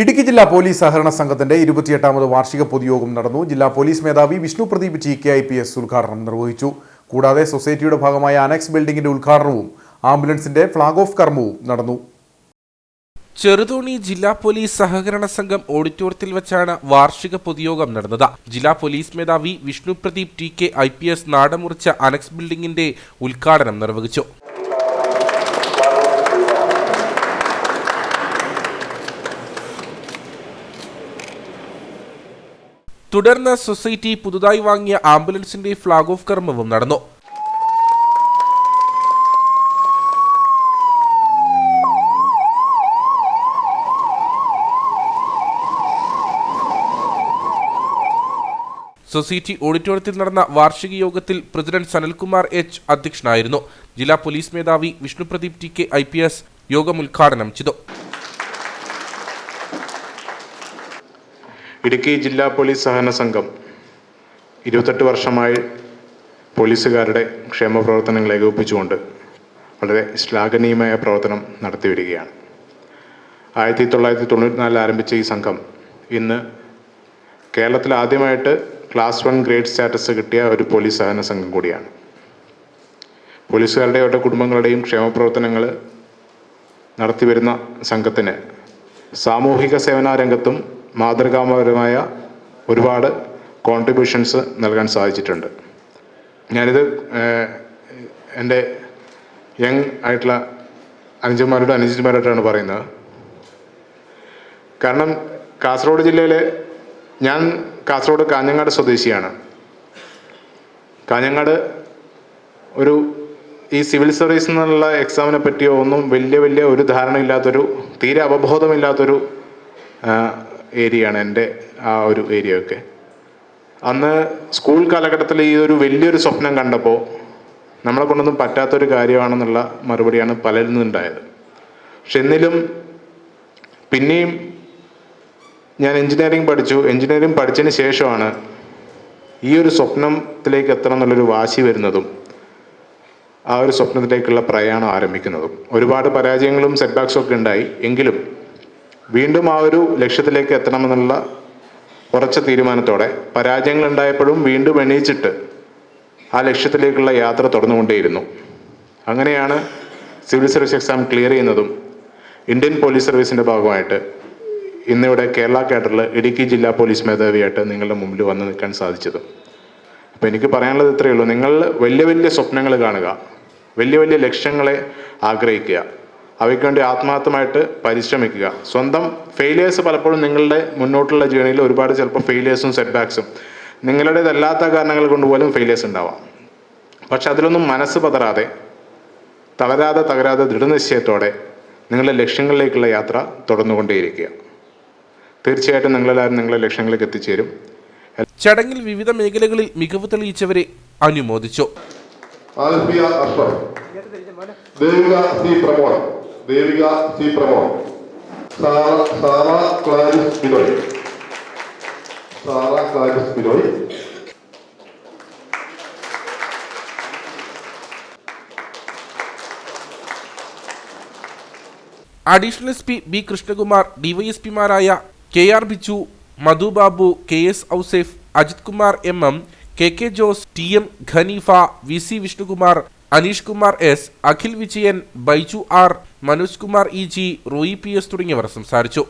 ഇടുക്കി ജില്ലാ പോലീസ് സഹകരണ സംഘത്തിന്റെ ഇരുപത്തിയെട്ടാമത് വാർഷിക പൊതുയോഗം നടന്നു. ജില്ലാ പോലീസ് മേധാവി Vishnu Pradeep G K I P S ഉദ്ഘാടനം നിർവഹിച്ചു. കൂടാതെ സൊസൈറ്റിയുടെ ഭാഗമായ അനക്സ് ബിൽഡിംഗിന്റെ ഉദ്ഘാടനവും ആംബുലൻസിന്റെ ഫ്ളാഗ് ഓഫ് കർമ്മവും നടന്നു. ചെറുതോണി ജില്ലാ പോലീസ് സഹകരണ സംഘം ഓഡിറ്റോറിയത്തിൽ വെച്ചാണ് വാർഷിക പൊതുയോഗം നടന്നത്. ജില്ലാ പോലീസ് മേധാവി Vishnu Pradeep T K I P S നാടമുറിച്ച annex ബിൽഡിംഗിന്റെ ഉദ്ഘാടനം നിർവഹിച്ചു. തുടർന്ന് സൊസൈറ്റി പുതുതായി വാങ്ങിയ ആംബുലൻസിന്റെ ഫ്ളാഗ് ഓഫ് കർമ്മവും നടന്നു. സൊസൈറ്റി ഓഡിറ്റോറിയത്തിൽ നടന്ന വാർഷിക യോഗത്തിൽ പ്രസിഡന്റ് സനൽകുമാർ എച്ച് അധ്യക്ഷനായിരുന്നു. ജില്ലാ പോലീസ് മേധാവി Vishnu Pradeep T K I P S യോഗം ഉദ്ഘാടനം ചെയ്തു. ഇടുക്കി ജില്ലാ പോലീസ് സഹകരണ സംഘം ഇരുപത്തെട്ട് വർഷമായി പോലീസുകാരുടെ ക്ഷേമ പ്രവർത്തനങ്ങൾ ഏകോപിപ്പിച്ചുകൊണ്ട് വളരെ ശ്ലാഘനീയമായ പ്രവർത്തനം നടത്തി വരികയാണ്. ആയിരത്തി തൊള്ളായിരത്തി തൊണ്ണൂറ്റിനാലിൽ ആരംഭിച്ച ഈ സംഘം ഇന്ന് കേരളത്തിൽ ആദ്യമായിട്ട് ക്ലാസ് വൺ ഗ്രേഡ് സ്റ്റാറ്റസ് കിട്ടിയ ഒരു പോലീസ് സഹകരണ സംഘം കൂടിയാണ്. പോലീസുകാരുടെയും അവരുടെ കുടുംബങ്ങളുടെയും ക്ഷേമ പ്രവർത്തനങ്ങൾ നടത്തി വരുന്ന സംഘത്തിന് സാമൂഹിക സേവന രംഗത്തും മാതൃകാപരമായ ഒരുപാട് കോൺട്രിബ്യൂഷൻസ് നൽകാൻ സാധിച്ചിട്ടുണ്ട്. ഞാനിത് എന്റെ യങ് ആയിട്ടുള്ള അനുജന്മാരോട് അനുജന്മാരോടാണ് പറയുന്നത്. കാരണം കാസർഗോഡ് ജില്ലയിലെ ഞാൻ കാസർഗോഡ് കാഞ്ഞങ്ങാട് സ്വദേശിയാണ്. കാഞ്ഞങ്ങാട് ഒരു ഈ സിവിൽ സർവീസ് എന്നുള്ള എക്സാമിനെ പറ്റിയോ ഒന്നും വലിയ വലിയ ഒരു ധാരണയില്ലാത്തൊരു തീരെ അവബോധമില്ലാത്തൊരു ഏരിയയാണ് എന്റെ ആ ഒരു ഏരിയ ഒക്കെ അന്ന് സ്കൂൾ കാലഘട്ടത്തിൽ ഈ ഒരു വലിയൊരു സ്വപ്നം കണ്ടപ്പോൾ നമ്മളെ കൊണ്ടൊന്നും പറ്റാത്തൊരു കാര്യമാണെന്നുള്ള മറുപടിയാണ് പലരിൽ നിന്നുണ്ടായത് പക്ഷെ എന്നിലും പിന്നെയും ഞാൻ എഞ്ചിനീയറിംഗ് പഠിച്ചു. എഞ്ചിനീയറിംഗ് പഠിച്ചതിന് ശേഷമാണ് ഈ ഒരു സ്വപ്നത്തിലേക്ക് എത്തണം എന്നുള്ളൊരു വാശി വരുന്നതും ആ ഒരു സ്വപ്നത്തിലേക്കുള്ള പ്രയാണം ആരംഭിക്കുന്നതും ഒരുപാട് പരാജയങ്ങളും സെറ്റ് ബാക്സും ഒക്കെ ഉണ്ടായി. എങ്കിലും വീണ്ടും ആ ഒരു ലക്ഷ്യത്തിലേക്ക് എത്തണമെന്നുള്ള ഉറച്ച തീരുമാനത്തോടെ പരാജയങ്ങൾ ഉണ്ടായപ്പോഴും വീണ്ടും എണീച്ചിട്ട് ആ ലക്ഷ്യത്തിലേക്കുള്ള യാത്ര തുടർന്നുകൊണ്ടേയിരുന്നു. അങ്ങനെയാണ് സിവിൽ സർവീസ് എക്സാം ക്ലിയർ ചെയ്യുന്നതും ഇന്ത്യൻ പോലീസ് സർവീസിന്റെ ഭാഗമായിട്ട് ഇന്നിവിടെ കേരള കേഡറിൽ ഇടുക്കി ജില്ലാ പോലീസ് മേധാവിയായിട്ട് നിങ്ങളുടെ മുമ്പിൽ വന്ന് നിൽക്കാൻ സാധിച്ചതും. അപ്പോൾ എനിക്ക് പറയാനുള്ളത് ഇത്രയേ ഉള്ളൂ. നിങ്ങൾ വലിയ വലിയ സ്വപ്നങ്ങൾ കാണുക വലിയ വലിയ ലക്ഷ്യങ്ങളെ ആഗ്രഹിക്കുക. അവയ്ക്ക് വേണ്ടി ആത്മാർത്ഥമായിട്ട് പരിശ്രമിക്കുക. സ്വന്തം ഫെയിലിയേഴ്സ് പലപ്പോഴും നിങ്ങളുടെ മുന്നോട്ടുള്ള ജേണിയിൽ ഒരുപാട് ചിലപ്പോൾ ഫെയിലിയേഴ്സും സെറ്റ് സെറ്റ്ബാക്സും നിങ്ങളുടേതല്ലാത്ത കാരണങ്ങൾ കൊണ്ട് പോലും ഫെയിലിയേഴ്സ് ഉണ്ടാവാം. പക്ഷെ അതിലൊന്നും മനസ്സ് പതരാതെ തളരാതെ തകരാതെ ദൃഢനിശ്ചയത്തോടെ നിങ്ങളുടെ ലക്ഷ്യങ്ങളിലേക്കുള്ള യാത്ര തുടർന്നുകൊണ്ടേയിരിക്കുക. തീർച്ചയായിട്ടും നിങ്ങളെല്ലാവരും നിങ്ങളുടെ ലക്ഷ്യങ്ങളിലേക്ക് എത്തിച്ചേരും. ചടങ്ങിൽ വിവിധ മേഖലകളിൽ മികവ് തെളിയിച്ചവരെ അനുമോദിച്ചു. Alfiya Akbar Devika C Pramod. Devika C Pramod Sara Sara Clarice Binoy Sara Clarice Binoy additional S P B Krishnakumar ഡിവൈഎസ്പിമാരായ K R Bichu Madhu Babu K S Ouseph Ajith Kumar M M K K Jose T M Haneefa V C Vishnukumar Aneesh Kumar S Akhil Vijayan Baiju R Manoj Kumar E G Roy P S തുടങ്ങിയവർ സംസാരിച്ചു.